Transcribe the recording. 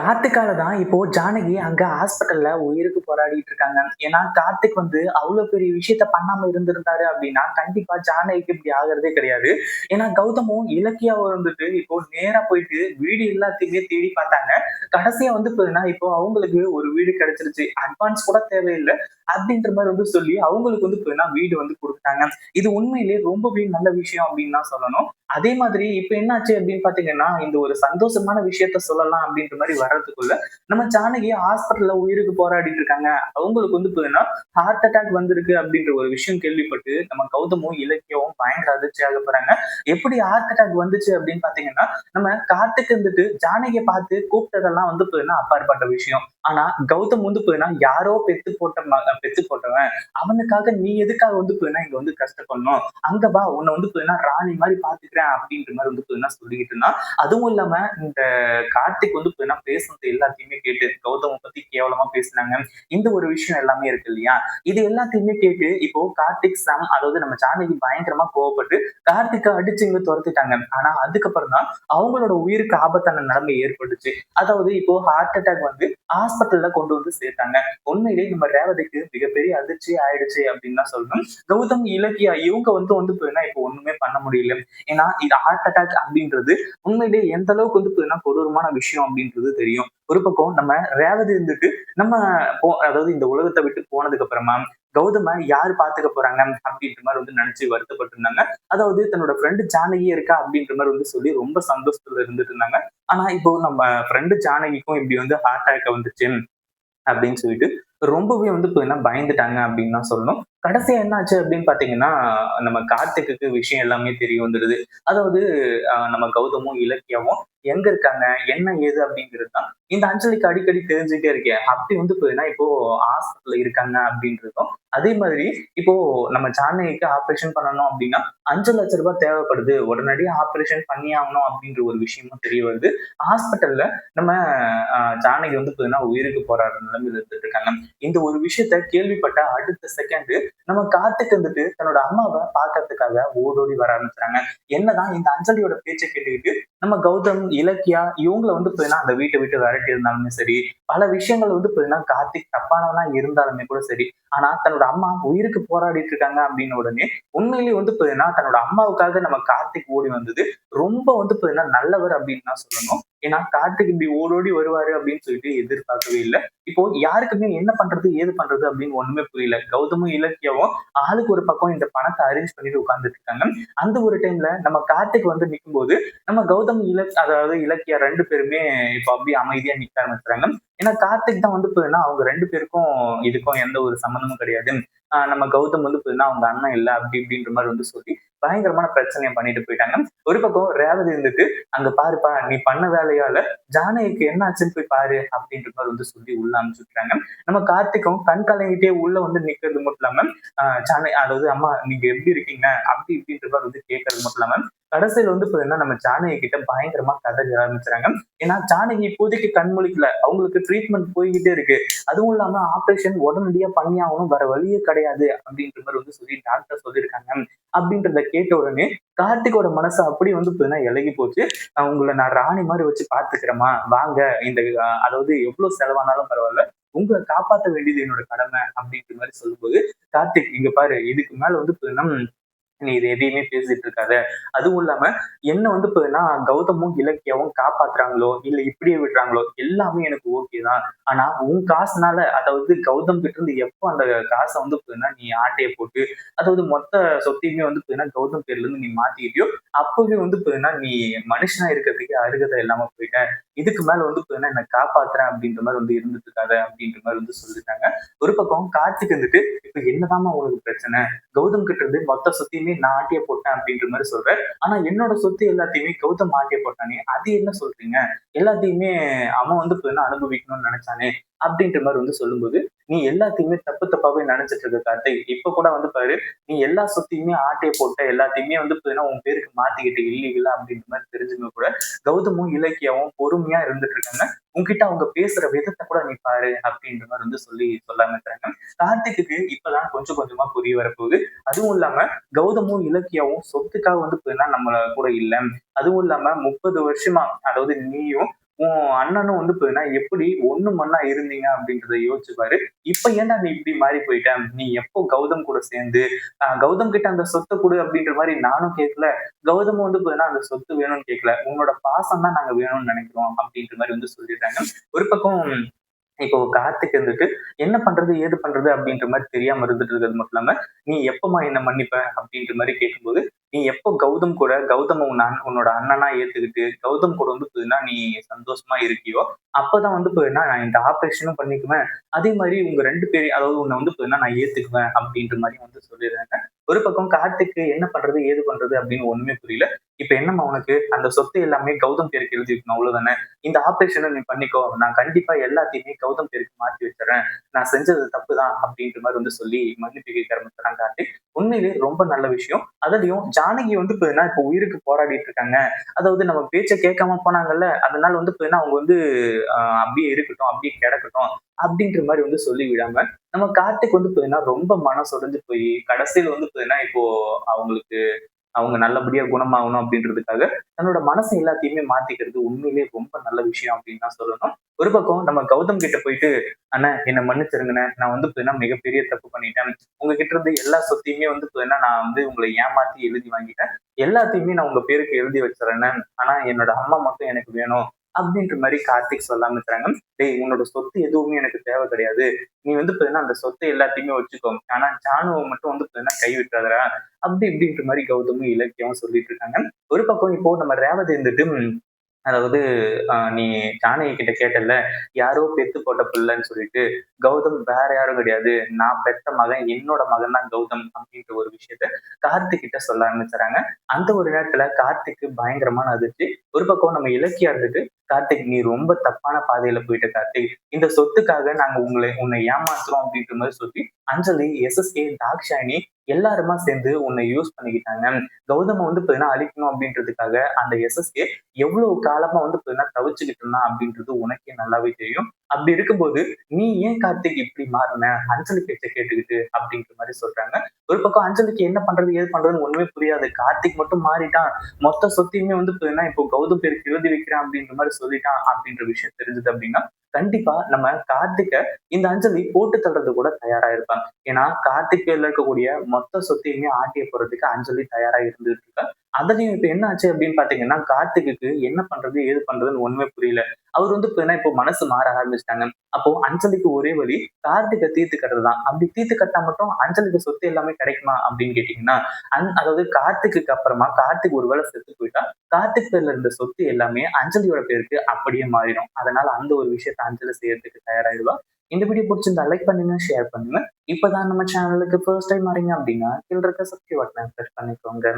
கார்த்திக்கால தான் இப்போ ஜானகி அங்க ஹாஸ்பிட்டல்ல உயிருக்கு போராடிட்டு இருக்காங்க. ஏன்னா கார்த்திக் வந்து அவ்வளவு பெரிய விஷயத்த பண்ணாம இருந்திருந்தாரு அப்படின்னா கண்டிப்பா ஜானகிக்கு இப்படி ஆகுறதே கிடையாது. ஏன்னா கௌதமும் இலக்கியாவும் வந்துட்டு இப்போ நேரா போயிட்டு வீடு எல்லாத்தையுமே தேடி பார்த்தாங்க. மனசே வந்து போதுன்னா இப்போ அவங்களுக்கு ஒரு வீடு கிடைச்சிருச்சு அட்வான்ஸ் கூட தேவையில்லை அப்படின்ற மாதிரி வந்து சொல்லி அவங்களுக்கு வந்து போதுன்னா வீடு வந்து கொடுத்தாங்க இது உண்மையிலேயே ரொம்பவே நல்ல விஷயம் அப்படின்னு தான் சொல்லணும். அதே மாதிரி இப்ப என்னாச்சு அப்படின்னு பாத்தீங்கன்னா இந்த ஒரு சந்தோஷமான விஷயத்த சொல்லலாம் அப்படின்ற மாதிரி வர்றதுக்குள்ள நம்ம ஜானகி ஹாஸ்பிட்டல்ல உயிருக்கு போராடிட்டு இருக்காங்க. அவங்களுக்கு வந்து போதுன்னா ஹார்ட் அட்டாக் வந்திருக்கு அப்படின்ற ஒரு விஷயம் கேள்விப்பட்டு நம்ம கௌதமும் இலக்கியமும் பயங்கர அதிர்ச்சியாக போறாங்க. எப்படி ஹார்ட் அட்டாக் வந்துச்சு அப்படின்னு பாத்தீங்கன்னா நம்ம கார்த்திக் வந்துட்டு ஜானகியை பார்த்து கூப்பிட்டதெல்லாம் வந்து போதுன்னா அப்பாற்பட்ட விஷயம். ஆனா கௌதம் வந்து போதுன்னா யாரோ பெத்து போட்ட பெத்து போட்டவன். அவனுக்காக நீ எதுக்காக வந்து போதுன்னா இங்க வந்து கஷ்டப்படணும்? அங்க வா உன்னை வந்து போதுன்னா ராணி மாதிரி பாத்துக்கிறேன் அப்படின்ற மாதிரி வந்து போதுன்னா சொல்லிக்கிட்டு இருந்தான். அதுவும் இல்லாம இந்த கார்த்திக் வந்து போதுன்னா பேசுனது எல்லாத்தையுமே கேட்டு கௌதம் பத்தி கேவலமா பேசினாங்க. இந்த ஒரு விஷயம் எல்லாமே இருக்கு இல்லையா? இது எல்லாத்தையுமே கேட்டு இப்போ கார்த்திக் சம் அதாவது நம்ம ஜானகி பயங்கரமா கோவப்பட்டு கார்த்திக்கை அடிச்சு இங்க துரத்திட்டாங்க. ஆனா அதுக்கப்புறம் தான் அவங்களோட உயிருக்கு ஆபத்தான நிலைமை ஏற்பட்டுச்சு. அதாவது இப்போ ஹார்ட் அட்டாக் வந்து ஹாஸ்பிட்டல்ல கொண்டு வந்து சேர்த்தாங்க. உண்மையிலே நம்ம ரேவதிக்கு மிகப்பெரிய அதிர்ச்சி ஆயிடுச்சு அப்படின்னு தான் சொல்லணும். கௌதம் இலக்கியா இவங்க வந்து வந்து போயினா இப்போ ஒண்ணுமே பண்ண முடியல. ஏன்னா இது ஹார்ட் அட்டாக் அப்படின்றது உண்மையிலேயே எந்த அளவுக்கு வந்து போயினா கொடூரமான விஷயம் அப்படின்றது தெரியும். ஒரு பக்கம் நம்ம ரேவதி இருந்துட்டு நம்ம போ அதாவது இந்த உலகத்தை விட்டு போனதுக்கு அப்புறமா கௌதம யார் பாத்துக்க போறாங்க அப்படின்ற மாதிரி வந்து நினைச்சு வருத்தப்பட்டு இருந்தாங்க அதாவது தன்னோட ஃப்ரெண்டு ஜானகியே இருக்கா அப்படின்ற மாதிரி வந்து சொல்லி ரொம்ப சந்தோஷத்துல இருந்துட்டு இருந்தாங்க. ஆனா இப்போ நம்ம ஃப்ரெண்டு ஜானகிக்கும் இப்படி வந்து ஹார்ட் அட்டாக் வந்துச்சு அப்படின்னு சொல்லிட்டு ரொம்பவே வந்து இப்போ என்ன பயந்துட்டாங்க அப்படின்னு தான் சொல்லணும். கடைசியா என்னாச்சு அப்படின்னு பாத்தீங்கன்னா நம்ம கார்த்திக்கு விஷயம் எல்லாமே தெரிய வந்துடுது. அதாவது ஆஹ் நம்ம கௌதமும் இலக்கியமும் எங்க இருக்காங்க? என்ன ஏது அப்படிங்கிறது தான் இந்த அஞ்சலிக்கு அடிக்கடி தெரிஞ்சுட்டே இருக்கேன் அப்படி வந்து போயின்னா இப்போ ஹாஸ்பிட்டல்ல இருக்காங்க அப்படின்றதும் அதே மாதிரி இப்போ நம்ம ஜானகிக்கு ஆப்ரேஷன் பண்ணணும் அப்படின்னா அஞ்சு லட்ச ரூபாய் தேவைப்படுது. உடனடியாக ஆப்ரேஷன் பண்ணி ஆகணும் அப்படின்ற ஒரு விஷயமும் தெரிய வருது. ஹாஸ்பிட்டல்ல நம்ம ஆஹ், ஜானகி வந்து பார்த்தீங்கன்னா உயிருக்கு போராடுற நிலைமையில இருந்துட்டு இருக்காங்க. இந்த ஒரு விஷயத்த கேள்விப்பட்ட அடுத்த செகண்ட் நம்ம காத்துக்கு வந்துட்டு தன்னோட அம்மாவை பாக்குறதுக்காக ஓடோடி வர ஆரம்பிச்சாங்க என்னதான் இந்த அஞ்சலியோட பேச்சை கேட்டுக்கிட்டு நம்ம கௌதம் இலக்கியா இவங்களை வந்து பார்த்தீங்கன்னா அந்த வீட்டை விட்டு விரட்டி இருந்தாலுமே சரி பல விஷயங்கள் வந்து பார்த்தீங்கன்னா கார்த்திக் தப்பானவனா இருந்தாலுமே கூட சரி ஆனா தன்னோட அம்மா உயிருக்கு போராடிட்டு இருக்காங்க அப்படின்னு உடனே உண்மையிலேயே வந்து பார்த்தீங்கன்னா தன்னோட அம்மாவுக்காக நம்ம கார்த்திக் ஓடி வந்தது ரொம்ப வந்து பார்த்தீங்கன்னா நல்லவர் அப்படின்னு தான் சொல்லணும். ஏன்னா கார்த்திக் இப்படி ஓடோடி வருவாரு அப்படின்னு சொல்லிட்டு எதிர்பார்க்கவே இல்லை. இப்போ யாருக்குமே என்ன பண்றது ஏது பண்றது அப்படின்னு ஒண்ணுமே புரியல. கௌதமும் இலக்கியாவும் ஆளுக்கு ஒரு பக்கம் இந்த பணத்தை அரேஞ்ச் பண்ணிட்டு உட்கார்ந்துட்டு இருக்காங்க. அந்த ஒரு டைம்ல நம்ம கார்த்திக் வந்து நிக்கும்போது நம்ம கௌதம் இலக் அதாவது இலக்கியா ரெண்டு பேருமே இப்போ அப்படியே அமைதியா நிக்க ஆரம்பிச்சுறாங்க ஏன்னா கார்த்திக் தான் வந்து போதுன்னா அவங்க ரெண்டு பேருக்கும் இதுக்கும் எந்த ஒரு சம்மந்தமும் கிடையாது. ஆஹ் நம்ம கௌதம் வந்து போதுன்னா அவங்க அண்ணன் இல்லை அப்படி இப்படின்ற மாதிரி வந்து சொல்லி பயங்கரமான பிரச்சனையை பண்ணிட்டு போயிட்டாங்க. ஒரு பக்கம் ரேவதி இருந்துட்டு அங்க பாருப்பா நீ பண்ண வேலையால ஜானகிக்கு என்ன ஆச்சுன்னு போய் பாரு அப்படின்ற மாதிரி வந்து சொல்லி உள்ள அனுப்பிச்சுட்டாங்க நம்ம கார்த்திக்கும் கண் கலங்கிட்டே உள்ள வந்து நிக்கிறது மட்டும் இல்லாம ஜானை ஜானகி அதாவது அம்மா நீங்க எப்படி இருக்கீங்க? அப்படி இப்படின்ற மாதிரி வந்து கேட்கறது மட்டும் இல்லாம கடைசியில் வந்து பார்த்தீங்கன்னா நம்ம ஜானகி கிட்ட பயங்கரமா கதறி ஆரம்பிச்சுறாங்க. ஏன்னா ஜானகி இப்போதைக்கு கண்மொழிக்கல அவங்களுக்கு ட்ரீட்மெண்ட் போய்கிட்டே இருக்கு. அதுவும் இல்லாம ஆப்ரேஷன் உடனடியா பண்ணி ஆகணும் வேற வழியே கிடையாது அப்படின்ற மாதிரி வந்து சொல்லி டாக்டர் சொல்லியிருக்காங்க. அப்படின்றத கேட்ட உடனே கார்த்திகோட மனசு அப்படி வந்து பார்த்தீங்கன்னா இலகி போச்சு. உங்களை நான் ராணி மாதிரி வச்சு பாத்துக்கிறேமா வாங்க இந்த அதாவது எவ்வளவு செலவானாலும் பரவாயில்ல. உங்களை காப்பாற்ற வேண்டியது என்னோட கடமை அப்படின்ற மாதிரி சொல்லும்போது கார்த்திக் இங்க பாரு இதுக்கு மேல வந்து பார்த்தீங்கன்னா நீ இது எதையுமே பேசிட்டு இருக்காத. அதுவும் இல்லாம என்ன வந்து இப்போன்னா கௌதமும் இலக்கியாவும் காப்பாத்துறாங்களோ இல்ல இப்படியே விடுறாங்களோ எல்லாமே எனக்கு ஓகே தான். ஆனா உன் காசுனால அதாவது கௌதம் கிட்ட இருந்து எப்போ அந்த காசை வந்து பார்த்தீங்கன்னா நீ ஆட்டையை போட்டு அதாவது மொத்த சொத்தையுமே வந்து பார்த்தீங்கன்னா கௌதம் பேர்ல இருந்து நீ மாத்திக்கிட்டியோ அப்பவே வந்து பார்த்தீங்கன்னா நீ மனுஷனா இருக்கிறதுக்கு அருகதை இல்லாம போயிட்ட. இதுக்கு மேல வந்து பார்த்தீங்கன்னா என்ன காப்பாத்துறேன் அப்படின்ற மாதிரி வந்து இருந்துட்டு இருக்காத அப்படின்ற மாதிரி வந்து சொல்லிட்டாங்க. ஒரு பக்கம் கார்த்திக் வந்துட்டு இப்ப என்னதாம்மா உனக்கு பிரச்சனை? கௌதம் கிட்ட இருந்து மொத்த சொத்தையுமே நான் ஆட்டிய போட்டேன் அப்படின்ற மாதிரி சொல்றேன் ஆனா என்னோட சொத்து எல்லாத்தையுமே கௌதம் ஆட்டிய போட்டானே அது என்ன சொல்றீங்க? எல்லாத்தையுமே அவன் வந்து அனுபவிக்கணும்னு நினைச்சானே அப்படின்ற மாதிரி வந்து சொல்லும்போது நீ எல்லாத்தையுமே தப்பு தப்பாவே நினைச்சிட்டு இருக்க கார்த்திக். இப்ப கூட வந்து பாரு நீ எல்லா சொத்தையுமே ஆட்டையை போட்ட எல்லாத்தையுமே வந்து பார்த்தீங்கன்னா உன் பேருக்கு மாத்திக்கிட்டு இல்லீங்களா அப்படின்ற மாதிரி தெரிஞ்சுங்க கூட கௌதமும் இலக்கியாவும் பொறுமையா இருந்துட்டு இருக்காங்க. உன்கிட்ட அவங்க பேசுற விதத்தை கூட நீ பாரு அப்படின்ற மாதிரி வந்து சொல்லி சொல்லாம இருக்கிறாங்க கார்த்திக்கு இப்பதான் கொஞ்சம் கொஞ்சமா புரிய வரப்போகுது அதுவும் இல்லாம கௌதமும் இலக்கியாவும் சொத்துக்காக வந்து பார்த்தீங்கன்னா நம்மள கூட இல்ல. அதுவும் இல்லாம முப்பது வருஷமா அதாவது நீயும் உன் அண்ணனும் வந்து போதுன்னா எப்படி ஒண்ணு மண்ணா இருந்தீங்க? அப்படின்றத யோசிச்சுப்பாரு. இப்ப ஏன்டா நீ இப்படி மாறி போயிட்டேன் நீ எப்போ கௌதம் கூட சேர்ந்து கௌதம் கிட்ட அந்த சொத்தை கொடு அப்படின்ற மாதிரி நானும் கேட்கல. கௌதம் வந்து போதுன்னா அந்த சொத்து வேணும்னு கேட்கல. உன்னோட பாசம் தான் நாங்க வேணும்னு நினைக்கிறோம் அப்படின்ற மாதிரி வந்து சொல்லிடுறாங்க. ஒரு பக்கம் இப்போ கார்த்திக் இருந்துட்டு என்ன பண்றது? ஏது பண்றது? அப்படின்ற மாதிரி தெரியாம இருந்துட்டு இருக்கிறது மட்டும் இல்லாம நீ எப்பமா என்ன மன்னிப்ப? அப்படின்ற மாதிரி கேட்கும்போது நீ எப்போ கௌதம் கூட கௌதம் உன் உன்னோட அண்ணனா ஏத்துக்கிட்டு கௌதம் கூட வந்து போதுன்னா நீ சந்தோஷமா இருக்கியோ அப்பதான் வந்து போதுன்னா நான் இந்த ஆபரேஷனும் பண்ணிக்குவேன். அதே மாதிரி உங்க ரெண்டு பேரையும் அதாவது உன்னை வந்து போதுன்னா நான் ஏத்துக்குவேன் அப்படின்ற மாதிரி வந்து சொல்லிடுறாங்க. ஒரு பக்கம் கார்த்திக்கு என்ன பண்றது ஏது பண்றது அப்படின்னு ஒண்ணுமே புரியல. இப்ப என்னம்மா உனக்கு? அந்த சொத்து எல்லாமே கௌதம் பேருக்கு எழுதி வைக்கணும் அவ்வளவுதானே? இந்த ஆப்ரேஷனை நீ பண்ணிக்கோ. நான் கண்டிப்பா எல்லாத்தையுமே கௌதம் பேருக்கு மாற்றி வச்சுறேன் நான் செஞ்சது தப்பு தான் அப்படின்ற மாதிரி வந்து சொல்லி மன்னிப்பு கேட்க ஆரம்பிச்சுறான் கார்த்திக். உண்மையிலேயே ரொம்ப நல்ல விஷயம். அதுலயும் ஜானகி வந்து இப்ப இப்போ உயிருக்கு போராடிட்டு இருக்காங்க. அதாவது நம்ம பேச்சை கேட்காம போனாங்கல்ல அதனால வந்து இப்ப அவங்க வந்து அப்படியே இருக்கட்டும் அப்படியே கிடக்கட்டும் அப்படின்ற மாதிரி வந்து சொல்லி விடாம நம்ம கார்த்திக் வந்து பார்த்தீங்கன்னா ரொம்ப மனசுடைஞ்சு போய் கடைசியில் வந்து பார்த்தீங்கன்னா இப்போ அவங்களுக்கு அவங்க நல்லபடியா குணமாகணும் அப்படின்றதுக்காக தன்னோட மனசை எல்லாத்தையுமே மாத்திக்கிறது உண்மையிலேயே ரொம்ப நல்ல விஷயம் அப்படின்னு தான் சொல்லணும். ஒரு பக்கம் நம்ம கௌதம் கிட்ட போயிட்டு அண்ணா என்னை மன்னிச்சிருங்கண்ணே. நான் வந்து பார்த்தீங்கன்னா மிகப்பெரிய தப்பு பண்ணிட்டேன். உங்ககிட்ட இருந்து எல்லா சொத்தையுமே வந்து பார்த்தீங்கன்னா நான் வந்து உங்களை ஏமாத்தி எழுதி வாங்கிட்டேன். எல்லாத்தையுமே நான் உங்க பேருக்கு எழுதி வச்சிடறேன்னு ஆனா என்னோட அம்மா மட்டும் எனக்கு வேணும். அப்படின்ற மாதிரி கார்த்திக் சொல்லாம இருக்கிறாங்க. டேய் உன்னோட சொத்து எதுவுமே எனக்கு தேவை கிடையாது. நீ வந்து பார்த்தீங்கன்னா அந்த சொத்தை எல்லாத்தையுமே வச்சுக்கோ. ஆனா ஜானுவை மட்டும் வந்து பார்த்தீங்கன்னா கை விட்டுறாதரா அப்படி இப்படின்ற மாதிரி கௌதமும் இலக்கியமும் சொல்லிட்டு இருக்காங்க. ஒரு பக்கம் இப்போ நம்ம ரேவதி இருந்துட்டு அதாவது நீ ஜானகி கிட்ட கேட்டல யாரோ பெத்து போட்ட பிள்ளைன்னு சொல்லிட்டு கௌதம் வேற யாரும் கிடையாது. நான் பெத்த மகன் என்னோட மகன் தான் கௌதம் அப்படின்ற ஒரு விஷயத்த கார்த்திக் கிட்ட சொல்ல ஆரம்பிச்சுறாங்க அந்த ஒரு நேரத்துல கார்த்திக்கு பயங்கரமான அதிர்ச்சி. ஒரு பக்கம் நம்ம இலக்கியா இருந்துட்டு கார்த்திக் நீ ரொம்ப தப்பான பாதையில போயிட்ட கார்த்திக். இந்த சொத்துக்காக நாங்க உங்களை உன்னை ஏமாத்துறோம் அப்படின்ற மாதிரி சொல்லி அஞ்சலி எஸ்எஸ்கே தாக்ஷாயணி எல்லாருமா சேர்ந்து உன்னை யூஸ் பண்ணிக்கிட்டாங்க. கௌதம வந்து பார்த்தீங்கன்னா அழிக்கணும் அப்படின்றதுக்காக அந்த எஸ்எஸ்கே எவ்வளவு காலமா வந்து பார்த்தீங்கன்னா தவிச்சுக்கிட்டு இருந்தான் அப்படின்றது உனக்கே நல்லாவே தெரியும். அப்படி இருக்கும்போது நீ ஏன் கார்த்திக் இப்படி மாறின? அஞ்சலி பேச்ச கேட்டுக்கிட்டு அப்படின்ற மாதிரி சொல்றாங்க. ஒரு பக்கம் அஞ்சலிக்கு என்ன பண்றது ஏது பண்றதுன்னு ஒண்ணுமே புரியாது. கார்த்திக் மட்டும் மாறிட்டான். மொத்த சொத்தையுமே வந்து இப்போ கௌதம் பேருக்கு எழுதி வைக்கிறான் அப்படின்ற மாதிரி சொல்லிட்டான் அப்படின்ற விஷயம் தெரிஞ்சது அப்படின்னா கண்டிப்பா நம்ம கார்த்திக்க இந்த அஞ்சலி போட்டு தள்ளுறது கூட தயாரா இருப்பாங்க. ஏன்னா கார்த்திக் பேர்ல இருக்கக்கூடிய மொத்த சொத்தையுமே ஆட்டிய போறதுக்கு அஞ்சலி தயாரா இருந்துட்டு இருக்கா. அதுலயும் இப்ப என்ன ஆச்சு அப்படின்னு பாத்தீங்கன்னா கார்த்திக்கு என்ன பண்றது ஏது பண்றதுன்னு ஒண்ணுமே புரியல. அவர் வந்து இப்ப இப்போ மனசு மாற ஆரம்பிச்சிட்டாங்க. அப்போ அஞ்சலிக்கு ஒரே வழி கார்த்திகை தீர்த்து கட்டுறது தான் அப்படி தீர்த்து கட்டா மட்டும் அஞ்சலிக்கு சொத்து எல்லாமே கிடைக்குமா அப்படின்னு கேட்டீங்கன்னா அந் அதாவது கார்த்திக்கு அப்புறமா கார்த்திக் ஒருவேளை செத்து போயிட்டா கார்த்திக் பேர்ல இருந்த சொத்து எல்லாமே அஞ்சலியோட பேருக்கு அப்படியே மாறிடும். அதனால அந்த ஒரு விஷயத்த அஞ்சலி செய்யறதுக்கு தயாராகிடுவா இந்த வீடியோ பிடிச்சிருந்தா லைக் பண்ணுங்க ஷேர் பண்ணுங்க. இப்பதான் நம்ம சேனலுக்கு ஃபர்ஸ்ட் டைம் வரீங்க அப்படின்னா கீழே இருக்க சப்ஸ்கிரைப் பட்டனை ப்ரெஸ் பண்ணிக்கோங்க.